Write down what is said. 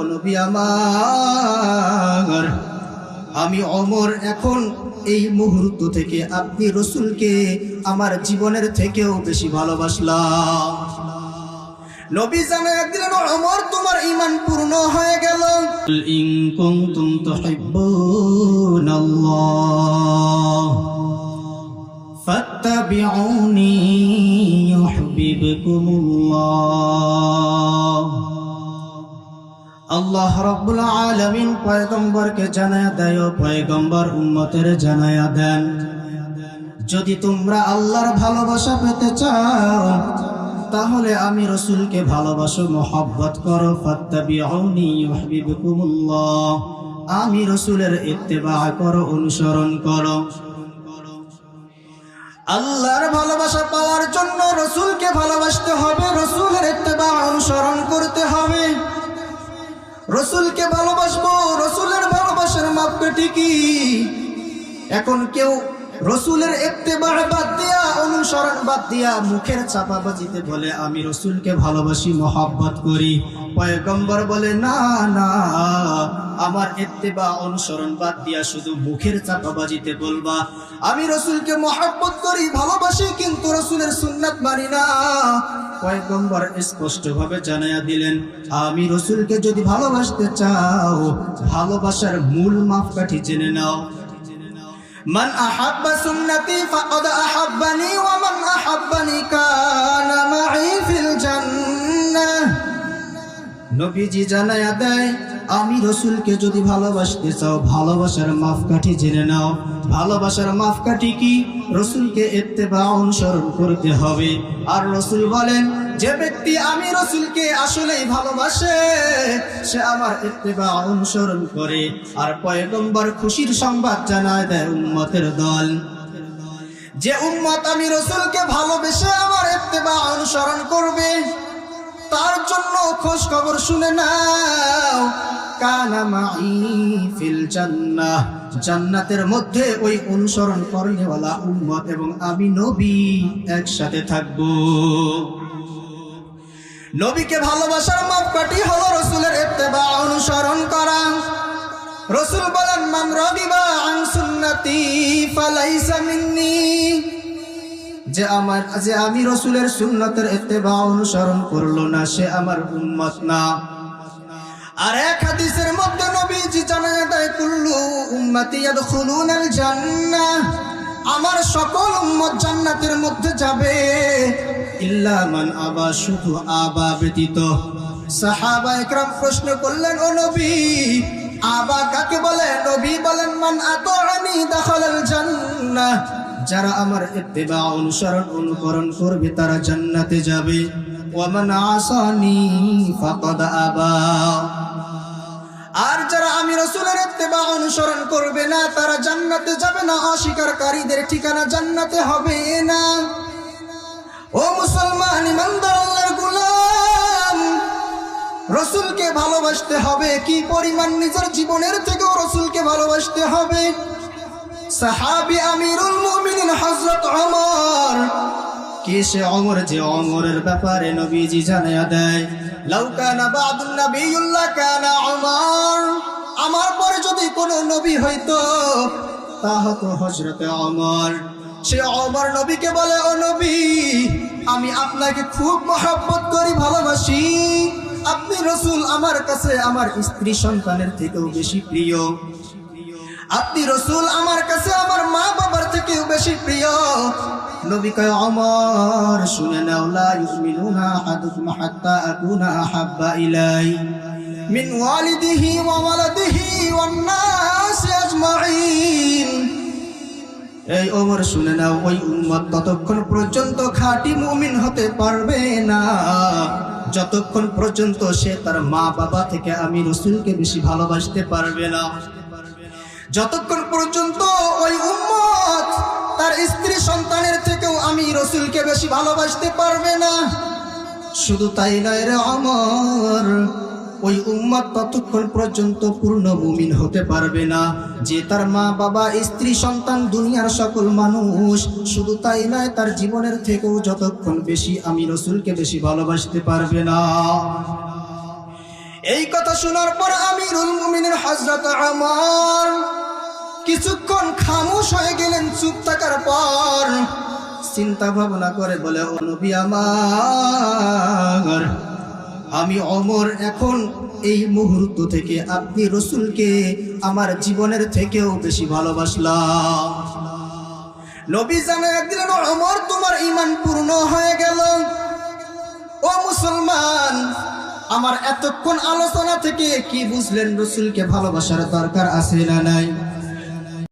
ও নবী আমার আমি অমর এখন এই মুহূর্ত থেকে আপনি রসুলকে আমার জীবনের থেকেও বেশি ভালোবাসলাম নবী জানায় দিলেন অমর তোমার ইমান পূর্ণ হয়ে গেল ইন কুনতুম তুহিব্বুনাল্লাহ فاتبعوني يحببكم الله আল্লাহ রাব্বুল আলামিন পয়গম্বরকে জানায়া দেয় পয়গম্বর, উম্মতের জানায়া দেন। যদি তোমরা আল্লাহর ভালোবাসা পেতে চাও, তাহলে আমি রসুলকে ভালোবাসো, মোহাব্বত করো আমি রসুলের ইত্তেবা করো, অনুসরণ করো। আল্লাহর ভালোবাসা পাওয়ার জন্য রসুলকে ভালোবাসতে হবে, রসুলের ইত্তেবা অনুসরণ করতে হবে। রসুলকে ভালোবাসবো রসুলের ভালোবাসার মাপকাঠি কি এখন কেউ রসুলের ইত্তেবা বাদ দিয়া অনুসরণ বাদ দিয়া মুখের চাপাবাজিতে বলে, আমি রসুলকে ভালোবাসি, মোহাব্বত করি। পয়গম্বর বলে, না না, আমার ইত্তেবা অনুসরণ বাদ দিয়া শুধু মুখের চাপাবাজিতে বলবা। আমি রসুলকে মহাব্বত করি, ভালোবাসি, কিন্তু রসুলের সুন্নাত মানি না। পয়গম্বর স্পষ্ট ভাবে জানাইয়া দিলেন, আমি রসুলকে যদি ভালোবাসতে চাও, ভালোবাসার মূল মাপকাঠি জেনে নাও। من أحب سنتي فقد أحبني ومن أحبني كان معي في الجنة নবীজি জানায়া দেয় আমি রসুলকে যদি ভালোবাসতে চাও, ভালোবাসার মাপকাঠি জেনে নাও। ভালোবাসার মাপকাঠি কি? রসুলকে এত্তেবা অনুসরণ করতে হবে। আর রসুল বলেন, যে ব্যক্তি আমি রসুলকে আসলেই ভালোবাসে, সে আমার এত্তেবা অনুসরণ করে। আর পয়গম্বর খুশির সংবাদ জানায় দেয় উম্মতের দল। যে উম্মত আমি রসুলকে ভালোবেসে আমার এত্তেবা অনুসরণ করবে, তার জন্য খোঁজ খবর শুনে নাও। জান্নাতের মধ্যে ওই অনুসরণ করেওয়ালা উম্মত এবং আমি নবী একসাথে থাকব। নবীকে ভালোবাসার মাপকাঠি হলো রসুলের ইত্তেবা, অনুসরণ করা। রসুল বলেন, মান রগিবা আন সুন্নতি ফালাইসা মিন্নি। যে আমার, যে আমি রসুলের সুন্নতের ইত্তেবা, অনুসরণ করল না, সে আমার উম্মত না। আর এক হাদিসের মধ্যে নবীজি জানায় দেয়, কুল্লু উম্মতি ইয়াদখুলুনাল জান্নাহ আমার সকল উম্মত জান্নাতের মধ্যে যাবে। ইল্লা মান আবা, শুধু আবা ব্যতীত। সাহাবা একরাম প্রশ্ন করলেন, ও নবী, আবা কাকে বলে? নবী বলেন, মান আতাআনি দাখালাল জান্নাহ যারা আমার ইত্তেবা অনুসরণ অনুকরণ করবে, তারা জান্নাতে যাবে। ওয়ামান আসানি ফাকাদ আবা। ইত্তেবা অনুসরণ করবে না, তারা জান্নাতে যাবে না। অস্বীকারীদের ঠিকানা জান্নাতে হবে না। ও মুসলমান রসুলকে ভালোবাসতে হবে। কি পরিমাণ নিজের জীবনের থেকেও রসুলকে ভালোবাসতে হবে? সাহাবি আমিরুল মুমিনিন হযরত ওমর। কে সে অমর যে অমরের ব্যাপারে নবীজি জানায়া দেয়? লাউ কানা বাদুন নবিয়ুল্লাহ কানা ওমর আমার পরে যদি কোনো নবী হইতো তা হতো হযরতে ওমর। সে অমর নবীকে বলে, ও নবী, আমি আপনাকে খুব মহব্বত করি, ভালোবাসি। আপনি রসুল আমার কাছে আমার স্ত্রী সন্তানের থেকেও বেশি প্রিয়। আপনি রসুল আমার কাছে আমার মা বাবার থেকেও বেশি প্রিয়। নবী কয় অমর শুনে নাও, লা ইউমিনুনা আহাদুকুম হাত্তা আকুনা আহাব্বা ইলাই। ওয়া ওয়ালাদিহি ওয়ান নাস আজমাইন এই ওমর শুনে নাও, ওই উম্মত ততক্ষণ পর্যন্ত খাঁটি মুমিন হতে পারবে না। যতক্ষণ পর্যন্ত সে তার মা বাবা থেকে আমি রসুলকে বেশি ভালোবাসতে পারবে না। যতক্ষণ পর্যন্ত ওই উম্মত তার স্ত্রী সন্তানের থেকেও আমি রসুলকে বেশি ভালোবাসতে পারবে না। শুধু তাই নয় রে অমর ওই উম্মত ততক্ষণ পর্যন্ত পূর্ণ মুমিন হতে পারবে না। যে তার মা, বাবা, স্ত্রী, সন্তান, দুনিয়ার সকল মানুষ, শুধু তাই নয়, তার জীবনের থেকেও যতক্ষণ বেশি আমি রসুলকে বেশি ভালোবাসতে পারবে না। এই কথা শোনার পর আমিরুল মুমিনের হজরত আমার কিছুক্ষণ খামোশ হয়ে গেলেন চুপ থাকার পর। চিন্তা ভাবনা করে বলে, ও নবী আমার আমি অমর এখন এই মুহূর্ত থেকে আপনি রসুলকে আমার জীবনের থেকেও বেশি ভালোবাসলাম। নবী জানায় দিলেন অমর, তোমার ইমান পূর্ণ হয়ে গেল। ও মুসলমান, আমার এতক্ষণ আলোচনা থেকে কি বুঝলেন রসুলকে ভালোবাসার দরকার আছে না নাই?